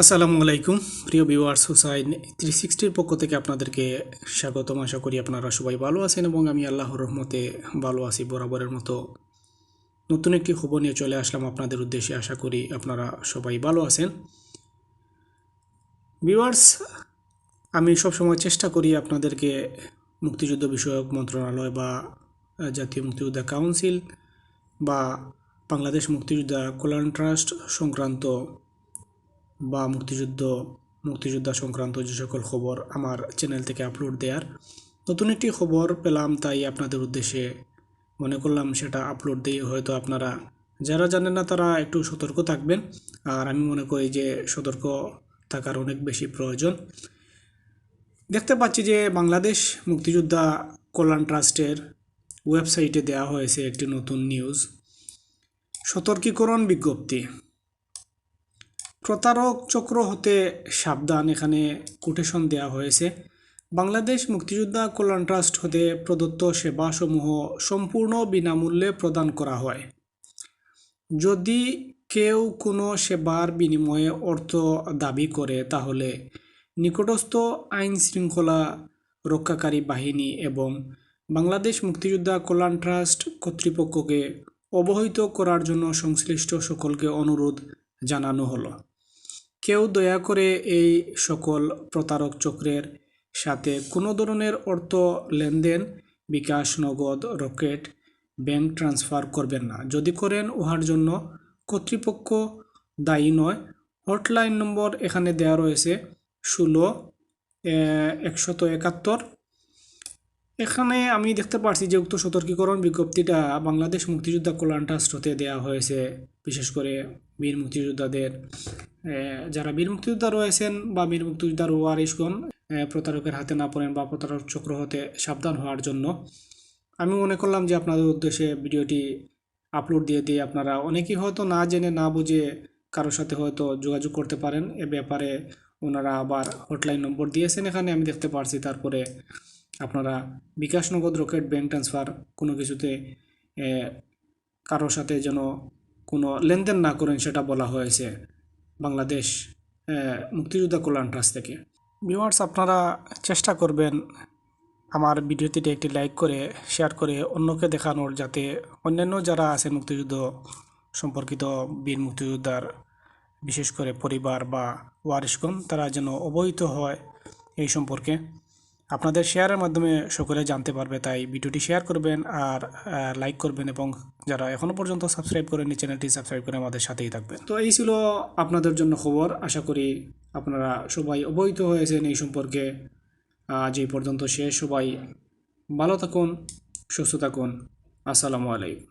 আসসালামু আলাইকুম। প্রিয় ভিউয়ার্স, হুসাইন থ্রি সিক্সটির পক্ষ থেকে আপনাদেরকে স্বাগতম। আশা করি আপনারা সবাই ভালো আছেন এবং আমি আল্লাহর রহমতে ভালো আছি বরাবরের মতো। নতুন একটি খবর নিয়ে চলে আসলাম আপনাদের উদ্দেশ্যে। আশা করি আপনারা সবাই ভালো আছেন। ভিউয়ার্স, আমি সবসময় চেষ্টা করি আপনাদেরকে মুক্তিযুদ্ধ বিষয়ক মন্ত্রণালয় বা জাতীয় মুক্তিযোদ্ধা কাউন্সিল বা বাংলাদেশ মুক্তিযোদ্ধা কল্যাণ ট্রাস্ট সংক্রান্ত বা মুক্তিযুদ্ধ, মুক্তিযোদ্ধা সংক্রান্ত যে সকল খবর আমার চ্যানেল থেকে আপলোড দেওয়ার নতুন একটি খবর পেলাম, তাই আপনাদের উদ্দেশ্যে মনে করলাম সেটা আপলোড দিয়ে হয়তো আপনারা, যারা জানেন না তারা একটু সতর্ক থাকবেন। আর আমি মনে করি যে সতর্ক থাকার অনেক বেশি প্রয়োজন। দেখতে পাচ্ছি যে বাংলাদেশ মুক্তিযোদ্ধা কল্যাণ ট্রাস্টের ওয়েবসাইটে দেওয়া হয়েছে একটি নতুন নিউজ সতর্কীকরণ বিজ্ঞপ্তি। প্রতারক চক্র হতে সাবধান এখানে কোটেশন দেওয়া হয়েছে। বাংলাদেশ মুক্তিযোদ্ধা কল্যাণ ট্রাস্ট হতে প্রদত্ত সেবাসমূহ সম্পূর্ণ বিনামূল্যে প্রদান করা হয়। যদি কেউ কোনো সেবার বিনিময়ে অর্থ দাবি করে, তাহলে নিকটস্থ আইন শৃঙ্খলা রক্ষাকারী বাহিনী এবং বাংলাদেশ মুক্তিযোদ্ধা কল্যাণ ট্রাস্ট কর্তৃপক্ষকে অবহিত করার জন্য সংশ্লিষ্ট সকলকে অনুরোধ জানানো হলো। কেউ দয়া করে এই সকল প্রতারক চক্রের সাথে কোনো ধরনের অর্থ লেনদেন, বিকাশ, নগদ, রকেট, ব্যাংক ট্রান্সফার করবেন না। যদি করেন উহার জন্য কর্তৃপক্ষ দায়ী নয়। হটলাইন নম্বর এখানে দেওয়া রয়েছে ষোলো একশত একাত্তর। এখানে আমি দেখতে পারছি যে উক্ত সতর্কীকরণ বিজ্ঞপ্তিটা বাংলাদেশ মুক্তিযোদ্ধা কল্যাণ ট্রাস্ট হতে দেওয়া হয়েছে। বিশেষ করে বীর মুক্তিযোদ্ধাদের যারা বীর মুক্তিযোদ্ধা রয়েছেন বা বীর মুক্তিযোদ্ধার ওয়ারিশগণ প্রতারকের হাতে না পড়েন বা প্রতারক চক্র হতে সাবধান হওয়ার জন্য, আমি মনে করলাম যে আপনাদের উদ্দেশ্যে ভিডিওটি আপলোড দিয়ে দিয়ে আপনারা অনেকেই হয়তো না জেনে, না বুঝে কারোর সাথে হয়তো যোগাযোগ করতে পারেন। এ ব্যাপারে ওনারা আবার হটলাইন নম্বর দিয়েছেন এখানে, আমি দেখতে পারছি। তারপরে আপনারা বিকাশ নগদ রকেট ব্যাংক ট্রান্সফার কোনো কিছুতে কারোর সাথে যেন কোনো লেনদেন না করেন সেটা বলা হয়েছে। বাংলাদেশ মুক্তিযোদ্ধা কল্যাণ ট্রাস্ট থেকে। ভিউয়ার্স, আপনারা চেষ্টা করবেন আমার ভিডিওটিতে একটি লাইক করে, শেয়ার করে অন্যকে দেখানোর যাতে অন্যান্য যারা আছে মুক্তিযুদ্ধ সম্পর্কিত, বীর মুক্তিযোদ্ধার, বিশেষ করে পরিবার বা ওয়ারিশগণ, তারা যেন অবহিত হয় এই সম্পর্কে। আপনাদের শেয়ারের মাধ্যমে সকলে জানতে পারবে, তাই ভিডিওটি শেয়ার করবেন আর লাইক করবেন এবং যারা এখনও পর্যন্ত সাবস্ক্রাইব করেননি চ্যানেলটি সাবস্ক্রাইব করে আমাদের সাথেই থাকবেন। তো এই ছিল আপনাদের জন্য খবর। আশা করি আপনারা সবাই অবহিত হয়েছেন এই সম্পর্কে। আজ এই পর্যন্ত শেষ। সবাই ভালো থাকুন, সুস্থ থাকুন। আসসালামু আলাইকুম।